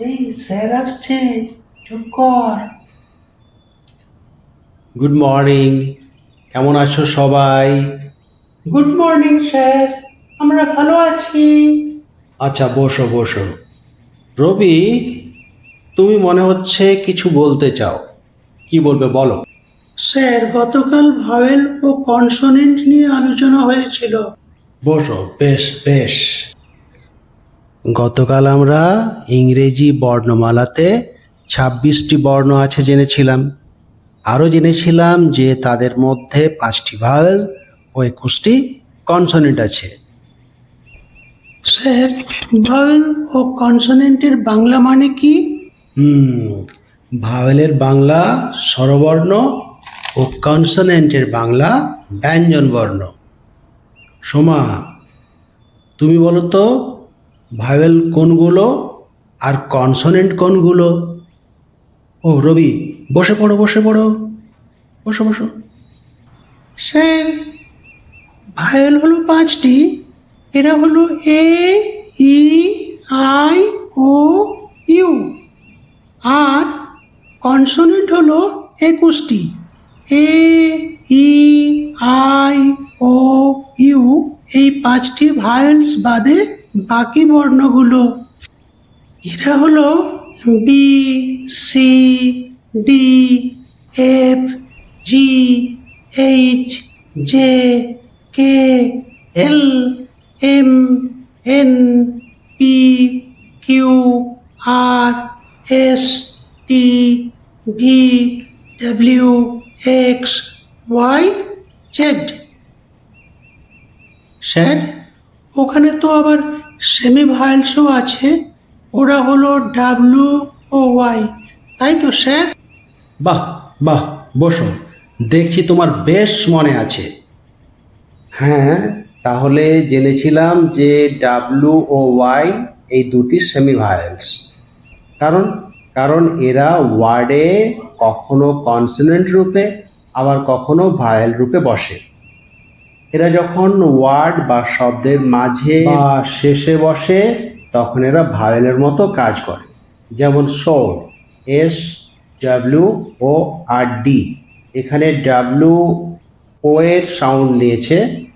এই স্যার আসছে চুপ কর। গুড মর্নিং কেমন আছো সবাই? Good morning sir. আমরা ভালো আছি। আচ্ছা বসো বসো। রবি তুমি মনে হচ্ছে কিছু বলতে চাও। কি বলবে বলো। স্যার গতকাল ভাওয়েল ও কনসোনেন্ট নিয়ে আলোচনা হয়েছিল। বসো বেশ বেশ। গতকাল আমরা ইংরেজি বর্ণমালাতে ছাব্বিশটি বর্ণ আছে জেনেছিলাম। আরও জেনেছিলাম যে তাদের মধ্যে পাঁচটি ভাওয়েল ও একুশটি কনসোনেন্ট আছে। স্যার ভাওয়েল ও কনসোনেন্টের বাংলা মানে কি? হুম ভাওয়েলের বাংলা স্বরবর্ণ ও কনসোনেন্টের বাংলা ব্যঞ্জন বর্ণ সোমা তুমি বলো তো ভাওয়েল কোনগুলো আর কনসোনেন্ট কোনগুলো? ও, রবি, বসে পড়ো বসে পড়ো। বসো বসো। স্যার ভায়োল হলো পাঁচটি। এরা হলো A, E, I, O, U. R consonant হলো একুশটি। এ, ই, আই, ও, ইউ, এই পাঁচটি ভায়োলস বাদে বাকি বর্ণগুলো, এরা হলো B C D F G H J K L M N P Q R S T V W X Y Z sir, ওখানে তো আবার সেমি ভাইলসও আছে। ওরা হলো ডাব্লু ও ওয়াই তাই তো, স্যার? বাহ বাহ, বসো। দেখছি তোমার বেশ মনে আছে। হ্যাঁ তাহলে জেনেছিলাম যে ডাব্লু ও ওয়াই এই দুটি সেমি ভায়েলস কারণ কারণ এরা ওয়ার্ডে কখনো কনসোনেন্ট রূপে, আবার কখনো ভায়েল রূপে বসে। এরা যখন ওয়ার্ড বা শব্দের মাঝে বা শেষে বসে, তখন এরা ভায়েলের মতো কাজ করে। যেমন sword, S, W, O, R, D. এখানে ডাব্লিউ, ও এর সাউন্ড নিয়েছে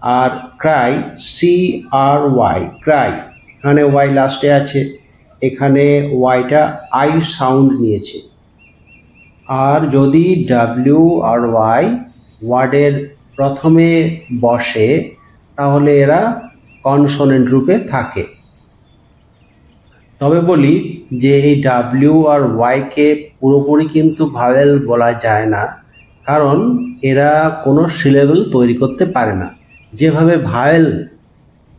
আর cry, C, R, Y. Cry, এখানে ওয়াই লাস্টে আছে, এখানে ওয়াইটা আই সাউন্ড নিয়েছে আর যদি ডাব্লিউ আর ওয়াই ওয়ার্ডের প্রথমে বসে, তাহলে এরা কনসোনেন্ট রূপে থাকে। তবে বলি যে এই ডাব্লিউ আর ওয়াইকে পুরোপুরি কিন্তু ভাওয়েল বলা যায় না, কারণ এরা কোনো সিলেবেল তৈরি করতে পারে না। যেভাবে ভাওয়েল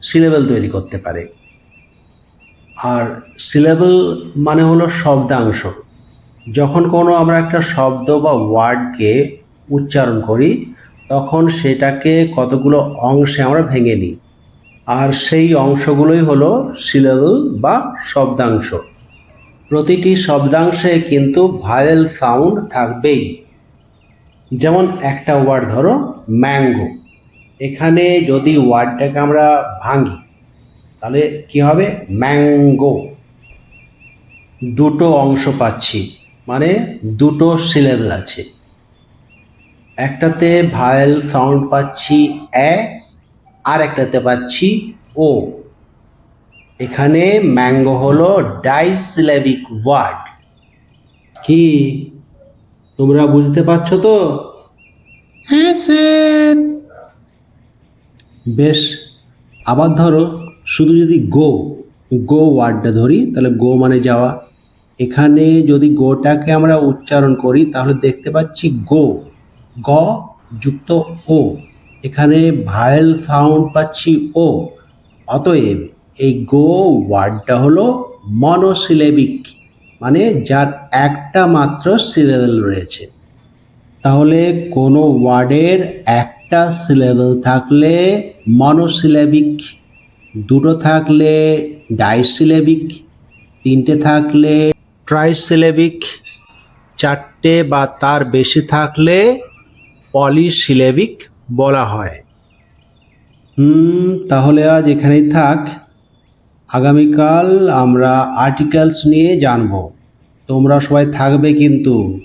সিলেবেল তৈরি করতে পারে। আর সিলেবেল মানে হলো শব্দাংশ। যখন কোনো আমরা একটা শব্দ বা ওয়ার্ডকে উচ্চারণ করি তখন সেটাকে কতগুলো অংশে আমরা ভেঙে নিই। আর সেই অংশগুলোই হলো সিলেবল বা শব্দাংশ। প্রতিটি শব্দাংশে কিন্তু ভায়েল সাউন্ড থাকবেই। যেমন একটা ওয়ার্ড ধরো, ম্যাঙ্গো। এখানে যদি ওয়ার্ডটাকে আমরা ভাঙি, তাহলে কি হবে? ম্যাঙ্গো। দুটো অংশ পাচ্ছি মানে দুটো সিলেবল আছে। একটাতে ভায়েল সাউন্ড পাচ্ছি এ আর একটাতে পাচ্ছি ও। এখানে ম্যাঙ্গো হলো ডাইসিলেবিক ওয়ার্ড কি? তোমরা বুঝতে পারছ তো? হ্যাঁ স্যার। বেশ, আবার ধরো, শুধু যদি গো গো ওয়ার্ডটা ধরি, তাহলে গো মানে যাওয়া। এখানে যদি গোটাকে আমরা উচ্চারণ করি, তাহলে দেখতে পাচ্ছি গো গ যুক্ত ও। এখানে ভায়েল সাউন্ড পাচ্ছি ও। অতএব এই গো ওয়ার্ডটা হলো মনোসিলেবিক মানে যার একটা মাত্র সিলেবেল রয়েছে। তাহলে কোনো ওয়ার্ডের একটা সিলেবেল থাকলে মনোসিলেবিক, দুটো থাকলে ডাইসিলেবিক, তিনটে থাকলে ট্রাইসিলেবিক, চারটে বা তার বেশি থাকলে পলিসিলেবিক বলা হয়। হুম, তাহলে আজ এখানেই থাক। আগামীকাল আমরা আর্টিকেলস নিয়ে জানব। তোমরা সবাই থাকবে কিন্তু।